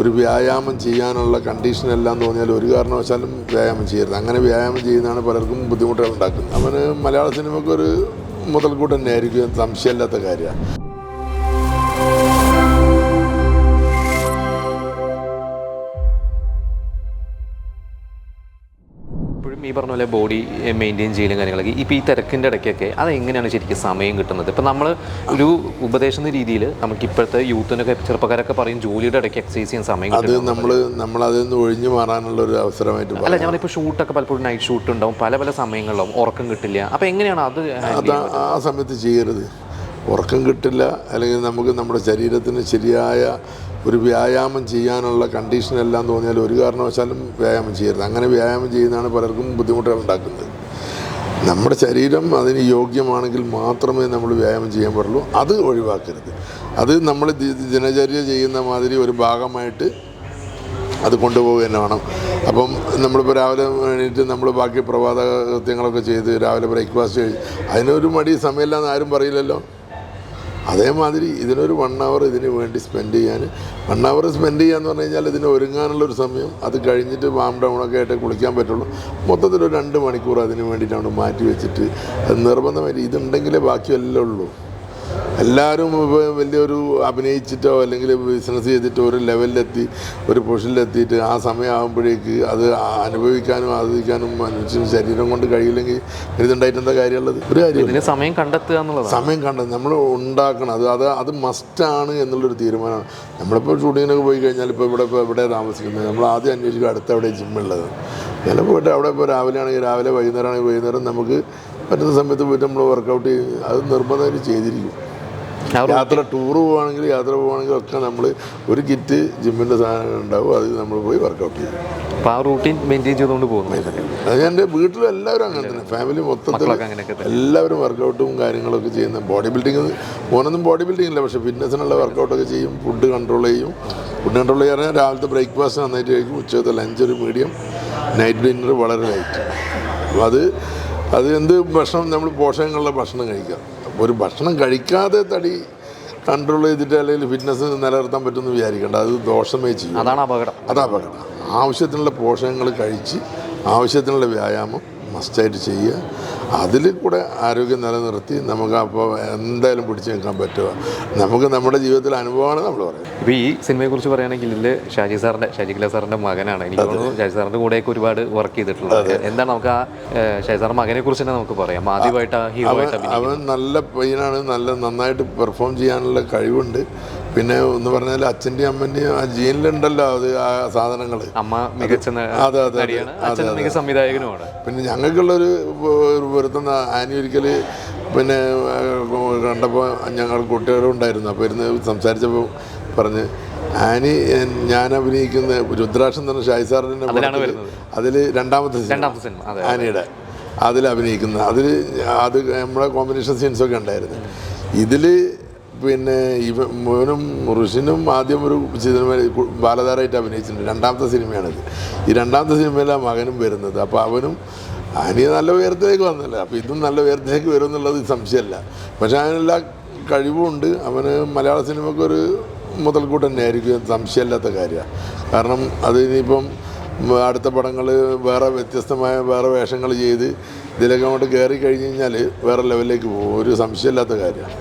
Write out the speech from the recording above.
ഒരു വ്യായാമം ചെയ്യാനുള്ള കണ്ടീഷൻ എല്ലാം തോന്നിയാൽ ഒരു കാരണവശാലും വ്യായാമം ചെയ്യരുത്. അങ്ങനെ വ്യായാമം ചെയ്യുന്നതാണ് പലർക്കും ബുദ്ധിമുട്ടുകൾ ഉണ്ടാക്കുന്നത്. അവന് മലയാള സിനിമയ്ക്ക് ഒരു മുതൽക്കൂട്ട് തന്നെയായിരിക്കും സംശയമില്ലാത്ത കാര്യമാണ്. ഈ പറഞ്ഞ പോലെ ബോഡി മെയിന്റെയിൻ ചെയ്യലും കാര്യങ്ങളൊക്കെ ഇപ്പോൾ ഈ തിരക്കിന്റെ ഇടയ്ക്കൊക്കെ അതെങ്ങനെയാണ് ശരിക്കും സമയം കിട്ടുന്നത്? ഇപ്പം നമ്മൾ ഒരു ഉപദേശം രീതിയിൽ നമുക്ക് ഇപ്പോഴത്തെ യൂത്തിനൊക്കെ ചെറുപ്പക്കാരൊക്കെ പറയും ജോലിയുടെ ഇടയ്ക്ക് എക്സസൈസ് ചെയ്യാൻ സമയം അത് നമ്മൾ നമ്മൾ അതിൽ നിന്ന് ഒഴിഞ്ഞു മാറാനുള്ള ഒരു അവസരമായിട്ട് അല്ല ഞങ്ങളിപ്പോൾ ഷൂട്ടൊക്കെ പലപ്പോഴും നൈറ്റ് ഷൂട്ട് ഉണ്ടാവും പല പല സമയങ്ങളിലാവും ഉറക്കം കിട്ടില്ല. അപ്പോൾ എങ്ങനെയാണ് അത് അത് ആ സമയത്ത് ചെയ്യരുത്. ഉറക്കം കിട്ടില്ല അല്ലെങ്കിൽ നമുക്ക് നമ്മുടെ ശരീരത്തിന് ശരിയായ ഒരു വ്യായാമം ചെയ്യാനുള്ള കണ്ടീഷൻ എല്ലാം തോന്നിയാൽ ഒരു കാരണവശാലും വ്യായാമം ചെയ്യരുത്. അങ്ങനെ വ്യായാമം ചെയ്യുന്നതാണ് പലർക്കും ബുദ്ധിമുട്ടുകൾ ഉണ്ടാക്കുന്നത്. നമ്മുടെ ശരീരം അതിന് യോഗ്യമാണെങ്കിൽ മാത്രമേ നമ്മൾ വ്യായാമം ചെയ്യാൻ പാടുള്ളൂ. അത് ഒഴിവാക്കരുത്. അത് നമ്മൾ ദിനചര്യ ചെയ്യുന്ന മാതിരി ഒരു ഭാഗമായിട്ട് അത് കൊണ്ടുപോവുക തന്നെ വേണം. അപ്പം നമ്മളിപ്പോൾ രാവിലെ എണീറ്റ് നമ്മൾ ബാക്കി പ്രഭാത കൃത്യങ്ങളൊക്കെ ചെയ്ത് രാവിലെ ബ്രേക്ക്ഫാസ്റ്റ് കഴിച്ച് അതിനൊരു മടി സമയമില്ലാന്ന് ആരും പറയില്ലല്ലോ. അതേമാതിരി ഇതിനൊരു വൺ അവർ ഇതിന് വേണ്ടി സ്പെൻഡ് ചെയ്യാൻ വൺ അവർ സ്പെൻഡ് ചെയ്യാന്ന് പറഞ്ഞു കഴിഞ്ഞാൽ ഇതിന് ഒരുങ്ങാനുള്ളൊരു സമയം അത് കഴിഞ്ഞിട്ട് വാം ഒക്കെ ആയിട്ട് കുളിക്കാൻ പറ്റുള്ളൂ. മൊത്തത്തിൽ ഒരു രണ്ട് മണിക്കൂർ അതിന് വേണ്ടിയിട്ടാണ് മാറ്റി വെച്ചിട്ട്. നിർബന്ധമായിട്ട് ഇതുണ്ടെങ്കിലേ ബാക്കിയെല്ലാം ഉള്ളൂ. എല്ലാവരും ഇപ്പോൾ വലിയൊരു അഭിനയിച്ചിട്ടോ അല്ലെങ്കിൽ ബിസിനസ് ചെയ്തിട്ടോ ഒരു ലെവലിലെത്തി ഒരു പൊസിഷനിലെത്തിയിട്ട് ആ സമയമാകുമ്പോഴേക്ക് അത് അനുഭവിക്കാനും ആസ്വദിക്കാനും മനുഷ്യന് ശരീരം കൊണ്ട് കഴിയില്ലെങ്കിൽ ഇതുണ്ടായിട്ട് എന്താ കാര്യമുള്ളത്? ഒരു കാര്യം സമയം കണ്ടെത്തുക എന്നുള്ളത് സമയം കണ്ടെത്തുക. നമ്മൾ ഉണ്ടാക്കണം. അത് അത് അത് മസ്റ്റാണ് എന്നുള്ളൊരു തീരുമാനമാണ്. നമ്മളിപ്പോൾ ഷൂട്ടിങ്ങിനൊക്കെ പോയി കഴിഞ്ഞാൽ ഇപ്പോൾ ഇവിടെ ഇപ്പോൾ എവിടെ താമസിക്കുന്നത് നമ്മൾ ആദ്യം അന്വേഷിക്കുക അടുത്ത് എവിടെ ജിമ്മുള്ളത് ഞാൻ പോയിട്ട് അവിടെ ഇപ്പോൾ രാവിലെ ആണെങ്കിൽ രാവിലെ വൈകുന്നേരം ആണെങ്കിൽ വൈകുന്നേരം നമുക്ക് പറ്റുന്ന സമയത്ത് പോയിട്ട് നമ്മൾ വർക്കൗട്ട് ചെയ്യും അത് നിർബന്ധമായിട്ട് ചെയ്തിരിക്കും. യാത്ര ടൂർ പോവുകയാണെങ്കിൽ യാത്ര പോവുകയാണെങ്കിൽ ഒക്കെ നമ്മൾ ഒരു കിറ്റ് ജിമ്മിന്റെ സാധനങ്ങൾ ഉണ്ടാവും. അത് നമ്മൾ പോയി വർക്കൗട്ട് ചെയ്യും. അപ്പോൾ ആ റൂട്ടീൻ മെയിന്റെയിൻ ചെയ്തുകൊണ്ട് പോകുന്നു. അത് എന്റെ വീട്ടിലും എല്ലാവരും അങ്ങനെ തന്നെ. ഫാമിലി മൊത്തത്തിൽ എല്ലാവരും വർക്കൗട്ടും കാര്യങ്ങളൊക്കെ ചെയ്യുന്ന ബോഡി ബിൽഡിങ് മോനൊന്നും ബോഡി ബിൽഡിംഗ് ഇല്ല. പക്ഷേ ഫിറ്റ്നസ്സിനുള്ള വർക്കൗട്ടൊക്കെ ചെയ്യും. ഫുഡ് കൺട്രോൾ ചെയ്യും. ഫുഡ് കൺട്രോൾ ചെയ്യാൻ രാവിലത്തെ ബ്രേക്ക്ഫാസ്റ്റ് നന്നായിട്ട് കഴിക്കും. ഉച്ചത്തെ ലഞ്ച് ഒരു മീഡിയം നൈറ്റ് ഡിന്നർ വളരെ ലൈറ്റ് അപ്പോൾ അത് അത് എന്ത് ഭക്ഷണം? നമ്മൾ പോഷകങ്ങളുടെ ഭക്ഷണം അപ്പോൾ ഒരു ഭക്ഷണം കഴിക്കാതെ തടി കൺട്രോൾ ചെയ്തിട്ട് അല്ലെങ്കിൽ ഫിറ്റ്നസ് നിലനിർത്താൻ പറ്റുമെന്ന് വിചാരിക്കേണ്ട. അത് ദോഷമേ ചെയ്യും. അതാണ് അപകടം. അതാ അപകടം. ആവശ്യത്തിനുള്ള പോഷകങ്ങൾ കഴിച്ച് ആവശ്യത്തിനുള്ള വ്യായാമം മസ്റ്റായിട്ട് ചെയ്യുക. അതിൽ കൂടെ ആരോഗ്യം നിലനിർത്തി നമുക്ക് അപ്പോൾ എന്തായാലും പിടിച്ചു നിൽക്കാൻ പറ്റുക. നമുക്ക് നമ്മുടെ ജീവിതത്തിൽ അനുഭവമാണ് നമ്മൾ പറയുന്നത്. ഇപ്പോൾ ഈ സിനിമയെക്കുറിച്ച് പറയുകയാണെങ്കിൽ ഇതിൽ ഷാജി സാറിന്റെ ഷാജി കല സാറിന്റെ മകനാണ്. എനിക്ക് തോന്നുന്നു ഷാജി സാറിന്റെ കൂടെയൊക്കെ ഒരുപാട് വർക്ക് ചെയ്തിട്ടുള്ളത്. എന്താണ് നമുക്ക് ആ ഷാജി സാറിന്റെ മകനെ കുറിച്ച് തന്നെ നമുക്ക് പറയാം. ആദ്യമായിട്ട്. അവൻ നല്ല പയ്യനാണ്. നല്ല നന്നായിട്ട് പെർഫോം ചെയ്യാനുള്ള കഴിവുണ്ട്. പിന്നെ എന്ന് പറഞ്ഞാൽ അച്ഛന്റെയും അമ്മന്റെയും ആ ജീനിലുണ്ടല്ലോ അത് ആ സാധനങ്ങൾ. അമ്മ മികച്ച അതെ, അതെ, അതെ. മികച്ച സംവിധായകനുമാണ്. പിന്നെ ഞങ്ങൾക്കുള്ളൊരു ഒരു പൊരുത്തുന്ന ആനി ഒരിക്കൽ പിന്നെ കണ്ടപ്പോൾ ഞങ്ങൾ കുട്ടികളും ഉണ്ടായിരുന്നു അപ്പോൾ ഇരുന്ന് സംസാരിച്ചപ്പോൾ പറഞ്ഞ് ആനി ഞാൻ അഭിനയിക്കുന്ന രുദ്രാക്ഷൻ തന്നെ ഷായി സാറിന്റെ അതിൽ രണ്ടാമത്തെ സിനിമ. ആനിയുടെ അതിൽ അഭിനയിക്കുന്ന അതിൽ അത് നമ്മുടെ കോമ്പിനേഷൻ സീൻസൊക്കെ ഉണ്ടായിരുന്നു. ഇതിൽ പിന്നെ ഇവ മോനും ഋഷിനും ആദ്യം ഒരു സിനിമ ബാലതാരമായിട്ട് അഭിനയിച്ചിട്ടുണ്ട്. രണ്ടാമത്തെ സിനിമയാണിത്. ഈ രണ്ടാമത്തെ സിനിമയിലാണ് മകനും വരുന്നത്. അപ്പോൾ അവനും അനിയ നല്ല ഉയരത്തിലേക്ക് വന്നല്ലേ. അപ്പോൾ ഇതും നല്ല ഉയരത്തിലേക്ക് വരും എന്നുള്ളത് സംശയമല്ല. പക്ഷേ അതിനെല്ലാ കഴിവുമുണ്ട് അവന് മലയാള സിനിമയ്ക്കൊരു മുതൽക്കൂട്ട് തന്നെ ആയിരിക്കും സംശയമില്ലാത്ത കാര്യമാണ്. കാരണം അത് ഇനിയിപ്പം അടുത്ത പടങ്ങൾ വേറെ വ്യത്യസ്തമായ വേറെ വേഷങ്ങൾ ചെയ്ത് ഇതിലൊക്കെ അങ്ങോട്ട് കയറി കഴിഞ്ഞ് കഴിഞ്ഞാൽ വേറെ ലെവലിലേക്ക് പോകും. ഒരു സംശയമില്ലാത്ത കാര്യമാണ്.